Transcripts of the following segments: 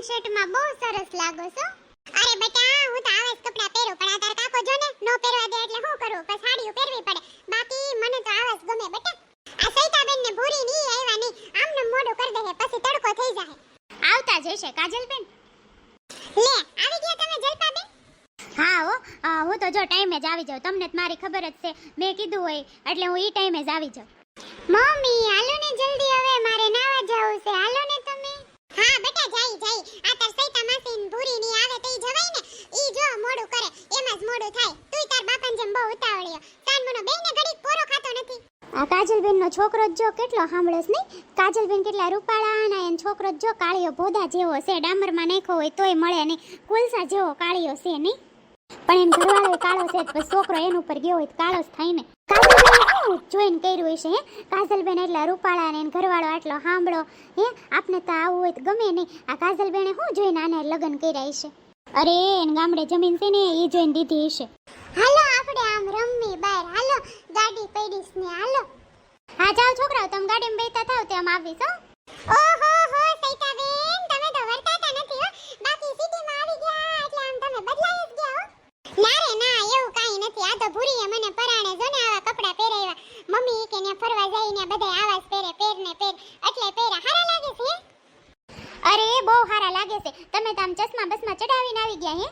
Pant શર્ટમાં બહુ સરસ લાગો છો. અરે બેટા, હું તો આવા જ પહેરું, પણ આ કાકો જો ને, નો પહેરવા દે એટલે શું કરું? પણ સાડીઓ પહેરવી પડે. બાકી મને તો આવા ગમે, બેટા. આ સૈતાબેન ને ભૂરી ની આવ્યા ની આમ ને મોઢું કરી દે પછી તડકો થઈ જાય. આવતા જશે કાજલબેન. લે, આવી ગયા તમે, જલપાબેન? હા, હો. હું તો જો ટાઈમે જ આવી જાઉં. તમને તો મારી ખબર જ છે. મેં કીધું હોય, એટલે હું ઈ ટાઈમે જ આવી જાઉં. મમ્મી, હાલો ને જલ્દી હવે, મારે નાવા જવું છે. હાલો ને જાય જાય. આ તાર માસી ભૂરી ની આવે તો જવાય ને? ઈ જો મોડું કરે, એમાં જ મોડું થાય. તું તાર બાપન જેમ બહુ ઉતાવળ્યો. સાનમનો બેયને ઘડીક પોરો ખાતો નથી. આ કાજલબેન નો છોકરો જો કેટલો સાંભળોસ નહીં? કાજલબેન કેટલા રૂપાળા અને એનો છોકરો જો કાળિયો ભોદા જેવો છે, ડામરમાં નાખ્યો હોય તોય મળે નહીં. કુલસા જેવો કાળિયો છે નહીં. પણ એમ ઘરવાળો કાળો છે છોકરો એન ઉપર ગયો હોય તો કાળો જ થાય ને. જોઈન કર્યું હશે, હે? કાજલબેન એટલા રૂપાળા ને ઘરવાળો આટલો સાંભળો હે? આપને તો આવું હોય તો ગમે નહીં. આ કાજલબેને શું જોઈને આને લગ્ન કર્યા હશે? અરે, એને ગામડે જમીન છે ને, એ જોઈને દીધી હશે. હાલો આપણે આમ રમવી બહાર. હાલો, ગાડી પડીશ ને, હાલો. હા, જાઓ છોકરાઓ, તમે ગાડીમાં બેઠા થાવ તે આમ આવીશ, હો. ઓહો, હો સૈતાબેન તમે તો વર્તાતા નથી, હો. બાકી સિટીમાં આવી ગયા, એટલે આમ તમે બદલાઈ જ હો ના ના, એવું કાઈ નથી. આ તો ભૂરીએ મને પરાણે જો ને આવા કપડા પહેરાવ્યા. મમ્મી કે ને ફરવા જઈને બધા આવા જ પહેરે, પહેર ને પહેર. એટલે પહેરા. હારા લાગે છે? અરે, બહુ હારા લાગે છે. તમે તો આમ ચશ્મા બસમાં ચડાવીને આવી ગયા, હે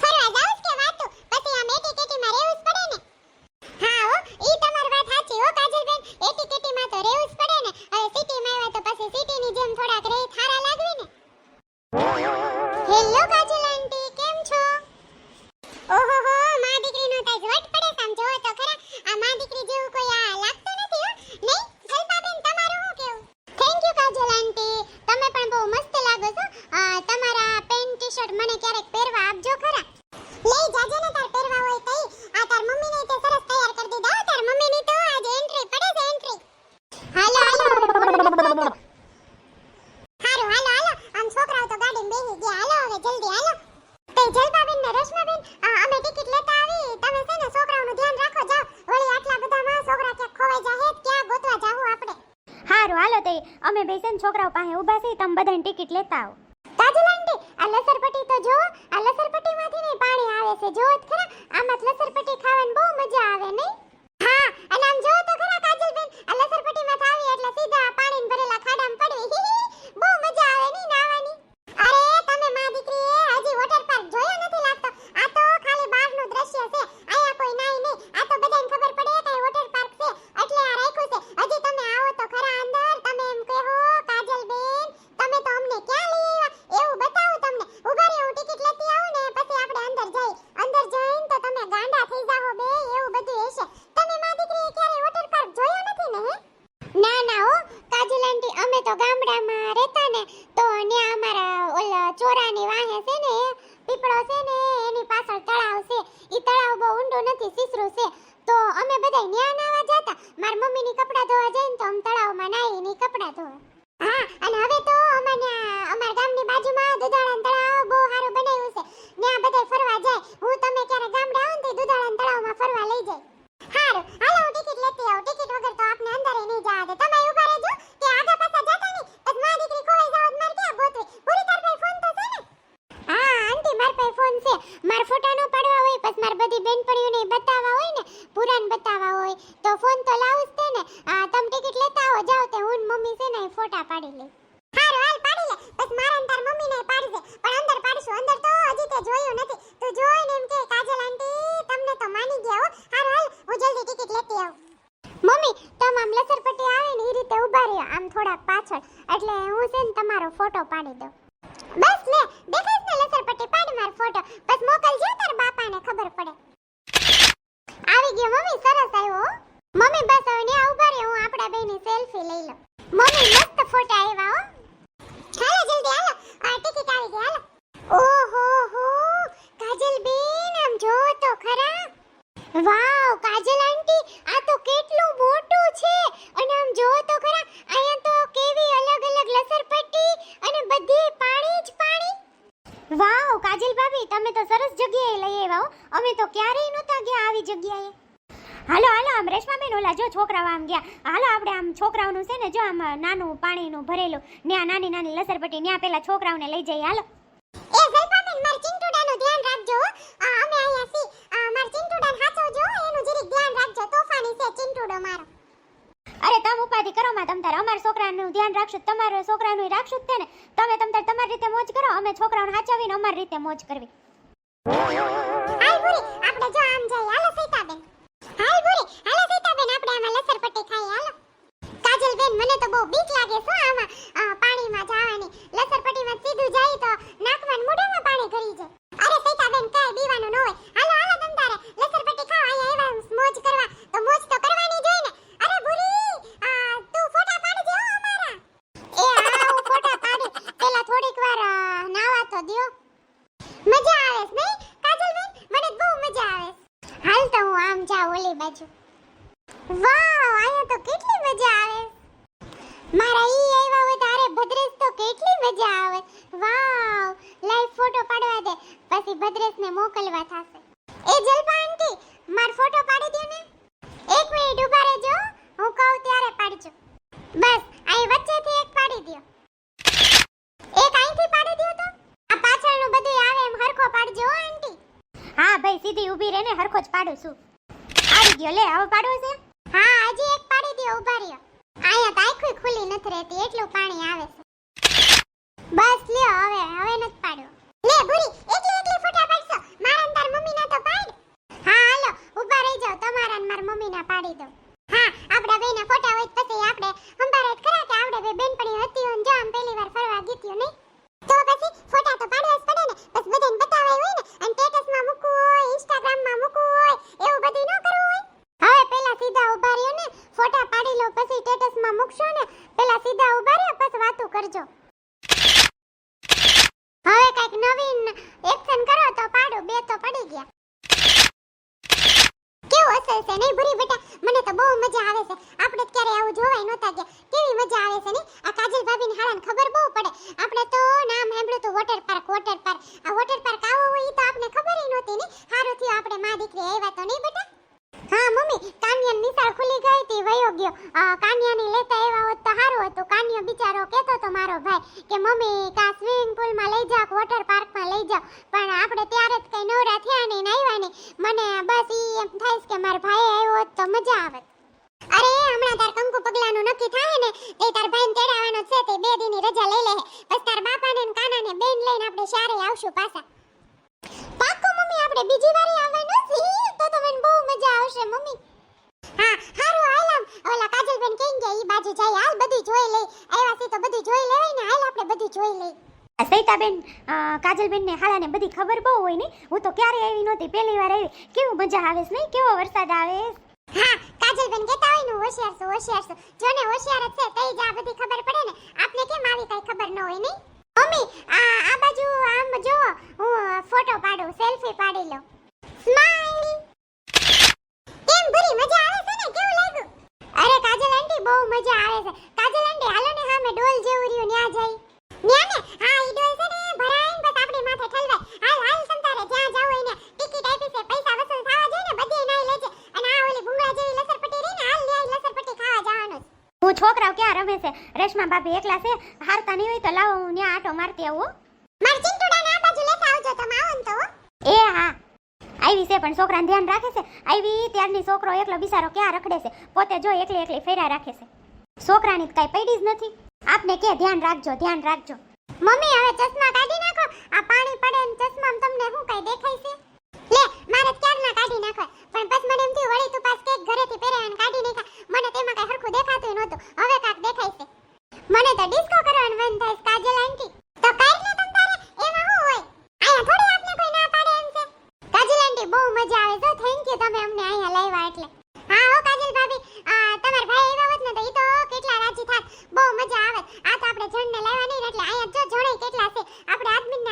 ફરવા જાવ કે વાતું પછી આમ એટી કેટીમાં રહેવું જ પડે ને હા હો ઈ તમારી વાત સાચી હો કાજલબેન એટી કેટીમાં તો રહેવું જ પડે ને હવે સિટીમાં આવ્યા તો પછી સિટીની જેમ થોડાક રહી થારા લાગવી ને હેલો કાજલ આંટી કેમ છો ઓહો હો માં દીકરીનો તાજ વટ પડે સામ જોવો તો ખરા આ માં દીકરી જેવું કોઈ આ લાગતું નથી હો નહીં જલપાબેન તમારું શું કેવું થેન્ક યુ કાજલ આંટી તમે પણ બહુ મસ્ત લાગો છો અ, તમારા પેન્ટ ટી શર્ટ મને ક્યારેક પહેરવા આપજો ખરા લઈ જાજે ને તાર પહેરવા હોય તઈ આ તાર મમ્મીને તે સરસ તૈયાર કરી દીધા હો, તાર મમ્મીની તો આજે એન્ટ્રી પડે છે એન્ટ્રી હાલો હાલો હારું હાલો હાલો આમ છોકરાઓ તો ગાડીમાં બેસી ગયા હાલો હવે જલ્દી હાલો તે જલપાબેન ને રશ્માબેન અ, અમે ટિકિટ લેતા આવી તમે છે ને છોકરાઓનું ધ્યાન રાખો જાઓ વળી આટલા બધામાં છોકરા ક્યાંક ખોવાઈ જાહે ક્યાં ગોતવા જાવું આપણે હારું હાલો તે અમે બેસીને છોકરાઓ પાસે ઊભા છીએ તમે બધાને ટિકિટ કાજલ આંટી આ લસરપટ્ટી તો જો આ લસરપટ્ટીમાંથી નહીં પાણી આવે છે જો જ ખરા આમાં જ લસરપટ્ટી ખાવાની બહુ મજા આવે નહીં હા અને આમ જો તો ખરા કાજલબેન આ લસરપટ્ટીમાં થાવી એટલે સીધા પાણીને ભરેલા ખાડામાં પડવી બહુ મજા આવે નહીં નાવાની અરે તમે માં દીકરીએ હજી વોટર પાર્ક જોયો નથી લાગતો આ તો ખાલી બહારનું દ્રશ્ય છે આયા કોઈ નાય નહીં આ તો બધાને ખબર પડે કે વોટર પાર્ક છે એટલે આ રાખ્યું છે હજી તમે આવો તો ખરા અંદર તમે એમ કહો કાજલબેન તમે તો અમને ક્યાં લઈ આવ્યા એવું બતાવું તમને ઊભા રહો હું ટિકિટ લેતી આવું ને પછી આપણે અંદર જઈ અંદર જઈને તો તમે ગાંડા થઈ જાઓ બે એવું બધું હશે તમે માં દીકરીએ ક્યારે વોટર પાર્ક જોયો નથી ને હે ના ના હો કાજલ આંટી અમે તો ગામડામાં રહેતા ને તો ત્યાં અમારા ઓલા ચોરાની વાહે છે ને પીપળો છે ને એની પાછળ તળાવ છે ઈ તળાવ નથી સિસરો છે. તો અમે બધાય ન્યા નાવા જાતા. માર મમ્મીની કપડાં ધોવા જઈને તો અમે તળાવમાં નાહીને કપડાં ધોવા. હા, અને હવે તો અમારે અમારા ગામની બાજુમાં દુધાળાનું તળાવ બહુ સારું બનાવ્યું છે. ત્યાં બધા ફરવા જાય. હું તમે ક્યારે ગામડે આવો ને તો તળાવમાં ફરવા લઈ જાય. હારું, હાલો, હું ટિકિટ લેતી આવું. ટિકિટ વગર તો આપને અંદર નહીં જવા દે. તમે ઊભા રહેજો કે આગા પાછા જતા નહીં બસમાં દીકરી ખોવાઈ જાવ માર ક્યાં ગોતવી પૂરી તાર પાસે ફોન તો છે ને હા આંટી માર પાસે ફોન છે માર ફોટા નો પાડવા હોય બસ માર બધી બેનપણીઓને બતાવવા હોય ને પુરાણ બતાવવા હોય તો ફોન તો લાવું જ તે ને આ તમે ટિકિટ લેતા આવો જાઓ તે હું ને મમ્મી છે ને એ ફોટા પાડી લે હારું હાલ પાડી લે બસ મારા ને તાર મમ્મી ને પાડજે પણ અંદર પાડશું અંદર તો હજી તે જોયું નથી તું જોઈને એમ કે કાજલ આંટી તમને તો માની ગયા હો હારું હાલ હું જલ્દી ટિકિટ લેતી આવું મમ્મી તમે આમ લસરપટ્ટી આવે ને એ રીતે ઊભા રહ્યો આમ થોડાક પાછળ એટલે હું છે ને તમારો ફોટો પાડી દઉં બસ લે દેખાય છે ને લસરપટ્ટી પાડ માર ફોટો બસ મોકલજો તાર બાપાને ખબર પડે આવી ગયો મમ્મી સરસ આવ્યો હો. મમ્મી બસ હવે ન્યા ઊભા રહ્યો હું આપણા બેની સેલ્ફી લઈ લઉં મમ્મી મસ્ત ફોટા આવ્યા હો હાલો જલ્દી હાલો આ ટિકિટ આવી ગઈ હાલો ઓહો હો કાજલ બેન આમ જો તો ખરા વાવ કાજલ આંટી આ તો કેટલું મોટું છે અને આમ જો તો ખરા અહીંયા તો કેવી અલગ અલગ લસરપટ્ટી અને બધી પાણી જ પાણી વાવ કાજલ ભાભી તમે તો સરસ જગ્યાએ લઈ આવ્યા હો અમે તો ક્યારેય નહોતા ગયા આવી જગ્યાએ. હાલો હાલો આમ રેશમાબેન ઓલા જો છોકરાઓ આમ ગયા. હાલો આપણે આમ છોકરાઓનું છે ને જો આમ નાનું પાણીનું ભરેલું ન્યા નાની નાની લસરપટ્ટી ન્યા પેલા છોકરાઓને લઈ જઈએ. હાલો. એ જલપાબેન માર ચિંટુડાનું ધ્યાન રાખજો. આ, અમે અહીંયા સી માર ચિંટુડાને સાચવજો એનું જરીક ધ્યાન રાખજો. તોફાની છે ચિંટુડો મારો. અરે તમે ઉપાધિ કરો માં તમ તારે અમારા છોકરાનું ધ્યાન રાખશું તમારા છોકરાનું રાખશો જ ને. તમે તમ તારે તમારી રીતે મોજ કરો અમે છોકરાઓને સાચવીને અમારી રીતે મોજ કરવી. ભૂરી આપણે જો આમ જઈએ, હાલો સીતાબેન. હાલ ભૂરી હાલો સીતાબેન, આપણે આમાં લસરપટ્ટી ખાઈએ, હાલો. કાજલબેન, મને તો બહુ બીક લાગે હો, આમાં પાણીમાં જવાની. લસરપટ્ટીમાં સીધું જાય તો નાકમાં મોઢામાં પાણી ગળી જાય. અરે સીતાબેન, કાંઈ બીવાનું ન હોય હાલો હાલો તમ તારે લસરપટ્ટી ખાઓ અહીંયા એવા મોજ કરવા તો મોજ તો કરવાની જ હોય ને અરે ભૂરી આ, તું ફોટા પાડજે હો અમારા એ હા હું ફોટા પાડી પેલા થોડીક વાર અ, નાવા તો દ્યો મજા આવે છે નહીં કાજલબેન મને તો બહુ મજા આવે છે. હાલ તો હું આમ જાઉં ઓલી બાજુ વાવ અહીંયા તો કેટલી મજા આવે મારા ઈ આવ્યા હોય તો ભદ્રેશ તો કેટલી મજા આવે. વાવ લાઈવ ફોટો પાડવા દે. પછી ભદ્રેશને મોકલવા થશે. એ જલપા આંટી માર ફોટો પાડી દે ને. એક મિનિટ ઊભા રહેજો, હું કહું ત્યારે પાડજો. બસ અહીં વચ્ચેથી એક પાડી દો એક અહીંથી પાડી દો તો. આ પાછળનું બધું આવે એમ હરખો પાડજો આંટી હા, ભાઈ, સીધી ઊભી રહીને હરખો જ પાડું છું. આવી ગયો લે, હવે પાડવો છે? હા, હજી એક પાડી દો ઊભા રહ્યો. આખું ખુલી નથી રહેતી, એટલું પાણી આવે છે. બસ લ્યો, હવે હવે નથી પાડવો લે, ભૂરી, એકલી એકલી ફોટા પાડશો? મારા તાર મમ્મી ના તો પાડ. હા, હાલો, ઊભા રહી જાવ તમારા મારા મમ્મી ના પાડી દો હા આપડા બેના ફોટા હોય પછી આપણે સંભાળે જ ખરા કે આપણે બે બેનપણી હતી અને જો આમ પહેલી વાર ફરવા ગીત્યું નહીં તો પછી ફોટા તો પાડવા જ પડે ને બસ બધાને બતાવાય હોય ને અને સ્ટેટસમાં મૂકવું હોય ઇન્સ્ટાગ્રામમાં મૂકવું હોય એવું બધું ન કરવું હોય હવે પેલા સીધા ઊભા રહ્યો ને ફોટા પાડી લો પછી સ્ટેટસમાં મૂકશો ને પેલા સીધા ઊભા રહ્યો પછી વાતું કરજો હવે કંઈક નવીન એક્શન કરો તો પાડો બે તો પડી ગયા અસર છે, નહીં? ભૂરી બેટા, મને તો બહુ મજા આવે છે. આપણે ક્યારે આવું જોવાય નહોતા ગયા કેવી મજા આવે છે, નહીં? આ કાજલ ભાભીની હાળાને ખબર બહુ પડે. આપણે તો નામ સાંભળ્યું તો વોટર પાર્ક વોટર પાર્ક આ વોટર પાર્ક આવો હોય તો આપણે ખબર ય નહોતી, નહીં? સારું થયું આપણે માં દીકરી આવ્યા તો, નહીં બેટા? હા, મમ્મી, કાન્યાની નિશાળ ખુલી ગઈ હતી, વયો ગયો. કાન્યાની લેતા આવ્યા હોત તો કાન્યો બિચારો કહેતો તો મારો ભાઈ કે, મમ્મી, કા સ્વિમિંગ પુલમાં લઈ જાઓ વોટર પાર્કમાં લઈ જાઓ? પણ આપણે ત્યારે જ કઈ નવરા થયા નહીં આવ્યા મને બસ ઈ એમ થાય કે મારા ભાઈ આવ્યો તો મજા આવે અરે, હમણાં તાર કંકુ પગલાનું નક્કી થાય ને, તે તાર ભાઈને તેડાવવાનો છે, તે બે દીની રજા લઈ લે બસ તાર બાપાને ને કાનાને બેન લઈને આપણે શારે આવશું પાછા. પાક્કું મમ્મી, આપણે બીજી વાર આવવાનું તો મને બહુ મજા આવશે, મમ્મી. ઓલા કાજલબેન કેમ ગયા ઈ બાજુ જાય હાલ બધું જોઈ લઈ આવ્યા છે તો બધું જોઈ લેવાય ને હાલ આપણે બધું જોઈ લઈ સૈતાબેન કાજલબેનને હાલાને બધી ખબર બહુ હોય ને હું તો ક્યારે આવી નહોતી પહેલી વાર આવી. કેવું મજા આવે છે નહીં? કેવો વરસાદ આવે હા કાજલબેન કહેતા હોય ને હોશિયાર છું હોશિયાર છું. જો ને હોશિયાર જ છે તઈ જ આ બધી ખબર પડે ને. આપને કેમ આવી કઈ ખબર ન હોય નહીં? મમ્મી આ આ બાજુ આમ જો હું ફોટો પાડું સેલ્ફી પાડી લઉં. સ્માઈલ! કેમ ભરી મજા બહુ મજા આવે છે. કાજલ આંટી હાલો ને સામે ડોલ જેવું રહ્યું ન્યા જઈ. ન્યા ને? હા ઈ ડોલ છે ને ભરાઈને બસ આપણી માથે ઠલવાય. હાલ હાલ તમતારે જ્યાં જાવ હોય ને ટિકિટ આપી છે પૈસા વસૂલ થવા જોઈએ ને બધે નાઈ લેજે. અને આ ઓલી ભૂંગળા જેવી લસરપટ્ટી રહી ને હાલ ન્યાય લસરપટ્ટી ખાવા જવાનું. હું છોકરાઓ ક્યાં રમે છે? રેશમા ભાભી એકલા છે હારતા નહીં હોય તો લાવો હું ન્યા આટો મારતી આવું હો. માર ચિંટુડાને આ બાજુ લેતા આવજો તમે આવો ને તો હો. એ હા છે, પણ છોકરાને ધ્યાન રાખે છે. આવી ત્યારની છોકરો એકલો બિચારો ક્યાં રખડે છે? પોતે જો એકલી એકલી ફેરા રાખે છે. છોકરાની કાંઈ પડી જ નથી. આપને કે ધ્યાન રાખજો ધ્યાન રાખજો. મમ્મી, હવે ચશ્મા કાઢી નાખો. આ પાણી પડે ને ચશ્મામાં તમને શું કઈ દેખાય છે? લે, મારે ક્યારના કાઢી નાખો પણ બસ મને એમ થયું, વળી તું પાસ કેક ઘરેથી પહેરાવીને કાઢી નાખા. મને તેમાં કઈ હરખું દેખાતું નહોતું. હવે કાક દેખાય છે. મને તો ડિસ્કો કરવાનું મન થાય કાજલ આંટી. તો કાઢ ને તમ તારે એમાં શું હોય અહીંયા થોડી આપને કોઈ ના પાડે એમ છે કાજલ આંટી બહુ મજા આવે છે થેન્ક યુ તમે અમને અહીંયા લાવ્યા એટલે. હા, હો કાજલ ભાભી તમાર ભાઈ આવ્યા હોત ને તો ઈ તો કેટલા રાજી થાત. બહુ મજા આવે. આ તો આપણે જણને લાવ્યા નહીં એટલે અહીંયા જો જણે કેટલા છે. આપણે આદમીને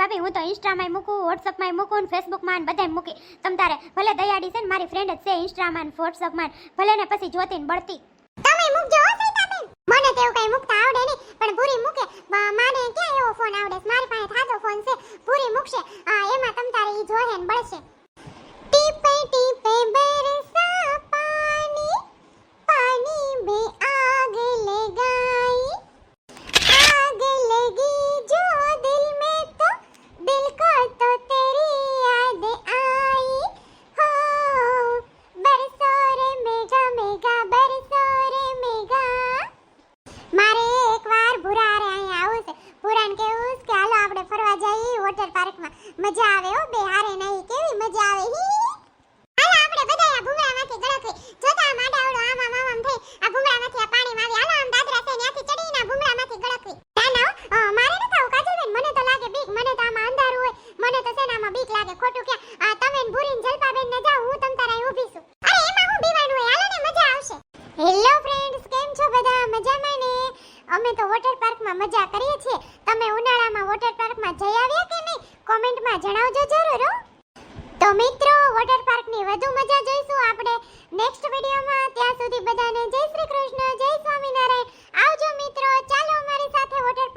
ભાભી, હું તો ઇન્સ્ટામાં મૂકું વોટ્સઅપમાં મૂકું ને ફેસબુકમાં બધા મૂકી. તમ તારે ભલે દયાડી છે ને, મારી ફ્રેન્ડ જ છે ઇન્સ્ટામાં વોટ્સઅપમાં ભલે ને પછી જોતી ને બળતી. તમે મૂકજો મને તેવું કઈ મૂકતા આવડે નહીં, પણ પૂરી મૂકે. મારે ક્યાં એવો ફોન આવડે મારી પાસે થાતો ફોન છે. પૂરી મૂકશે. એમાં તમ તારે ઈ જોહે ને બળશે. ટીપે ટીપે, બરસા પાણી. વોટર પાર્કમાં. મજા આવે હો બે હારે નહીં કેવી મજા આવે હી. હાલો આપણે બધા આ ભૂંગળામાંથી ગળકવી જોતા માડાવડો આમ આમ થઈ. આ ભૂંગળામાંથી આ પાણીમાં આવી હાલો આમ દાદરા છે ત્યાંથી ચડીને આ ભૂંગળામાંથી ના ના મારે આવું કાજલબેન મને તો લાગે બીક. મને તો આમાં અંધારું હોય. મને તો સેનામાં બીક લાગે. ખોટું કે આ તમે ને ભૂરીને જલપાબેન ને જાઓ હું તમ તારે ઊભી છું. અરે, એમાં હું બીવાનું હોય. હાલો ને, મજા આવશે. હેલો ફ્રેન્ડ્સ કેમ છો બધા? મજામાં ને? અમે તો વોટર પાર્કમાં મજા કરીએ છીએ. તમે ઉનાળામાં વોટર પાર્કમાં જઈ આવ્યા કે કોમેન્ટમાં જણાવજો જરૂર તો મિત્રો વોટર પાર્કની વધુ મજા જોઈશું આપણે નેક્સ્ટ વિડીયોમાં. ત્યાં સુધી બધાને જય શ્રી કૃષ્ણ, જય સ્વામિનારાયણ. આવજો મિત્રો, ચાલો અમારી સાથે વોટર